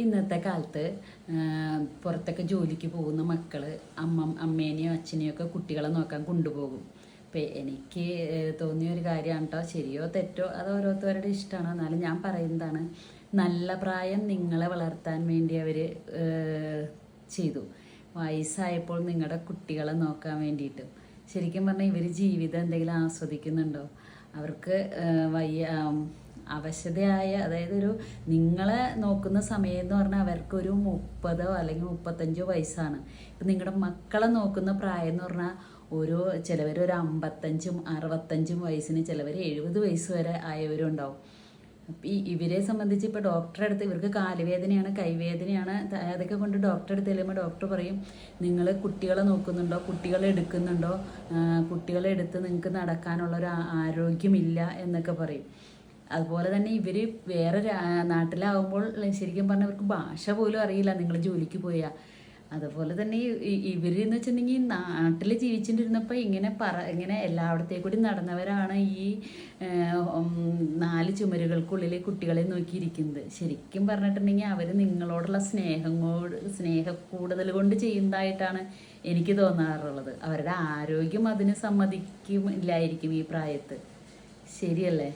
ഇന്നത്തെ കാലത്ത് പുറത്തൊക്കെ ജോലിക്ക് പോകുന്ന മക്കൾ അമ്മ അമ്മേനെയോ അച്ഛനെയോ ഒക്കെ കുട്ടികളെ നോക്കാൻ കൊണ്ടുപോകും. ഇപ്പം എനിക്ക് തോന്നിയ ഒരു കാര്യമാണ് കേട്ടോ ശരിയോ തെറ്റോ അത് ഓരോരുത്തരുടെ ഇഷ്ടമാണ് എന്നാലും ഞാൻ പറയുന്നതാണ് നല്ല പ്രായം നിങ്ങളെ വളർത്താൻ വേണ്ടി അവർ ചെയ്തു. വയസ്സായപ്പോൾ നിങ്ങളുടെ കുട്ടികളെ നോക്കാൻ വേണ്ടിയിട്ട്. ശരിക്കും പറഞ്ഞാൽ ഇവർ ജീവിതം എന്തെങ്കിലും ആസ്വദിക്കുന്നുണ്ടോ? അവർക്ക് വയ്യ അവശതയായ അതായത് ഒരു നിങ്ങളെ നോക്കുന്ന സമയം എന്ന് പറഞ്ഞാൽ അവർക്കൊരു മുപ്പതോ അല്ലെങ്കിൽ മുപ്പത്തഞ്ചോ വയസ്സാണ്. ഇപ്പം നിങ്ങളുടെ മക്കളെ നോക്കുന്ന പ്രായം എന്ന് പറഞ്ഞാൽ ഒരു ചിലവർ ഒരു അമ്പത്തഞ്ചും അറുപത്തഞ്ചും വയസ്സിന് ചിലവർ എഴുപത് വയസ്സ് വരെ ആയവരും ഉണ്ടാവും അപ്പം ഈ ഇവരെ സംബന്ധിച്ച് ഇപ്പോൾ ഡോക്ടറെ അടുത്ത് ഇവർക്ക് കാലുവേദനയാണ് കൈവേദനയാണ് അതൊക്കെ കൊണ്ട് ഡോക്ടറെ അടുത്ത് ചെല്ലുമ്പോൾ ഡോക്ടർ പറയും നിങ്ങൾ കുട്ടികളെ നോക്കുന്നുണ്ടോ? കുട്ടികളെ എടുക്കുന്നുണ്ടോ? കുട്ടികളെ എടുത്ത് നിങ്ങൾക്ക് നടക്കാനുള്ള ഒരു ആരോഗ്യമില്ല എന്നൊക്കെ പറയും. അതുപോലെ തന്നെ ഇവർ വേറെ നാട്ടിലാവുമ്പോൾ ശരിക്കും പറഞ്ഞാൽ ഇവർക്ക് ഭാഷ പോലും അറിയില്ല നിങ്ങൾ ജോലിക്ക് പോയാൽ അതുപോലെ തന്നെ ഇവർ എന്ന് വെച്ചിട്ടുണ്ടെങ്കിൽ നാട്ടിൽ ജീവിച്ചിട്ടിരുന്നപ്പോൾ ഇങ്ങനെ പറ ഇങ്ങനെ എല്ലായിടത്തേക്കും കൂടി നടന്നവരാണ് ഈ നാല് ചുമരുകൾക്കുള്ളിലെ കുട്ടികളെ നോക്കിയിരിക്കുന്നത്. ശരിക്കും പറഞ്ഞിട്ടുണ്ടെങ്കിൽ അവർ നിങ്ങളോടുള്ള സ്നേഹം കൊണ്ട് സ്നേഹ കൂടുതൽ കൊണ്ട് ചെയ്യുന്നതായിട്ടാണ് എനിക്ക് തോന്നാറുള്ളത്. അവരുടെ ആരോഗ്യം അതിന് സമ്മതിക്കും ഇല്ലായിരിക്കും ഈ പ്രായത്ത്. ശരിയല്ലേ?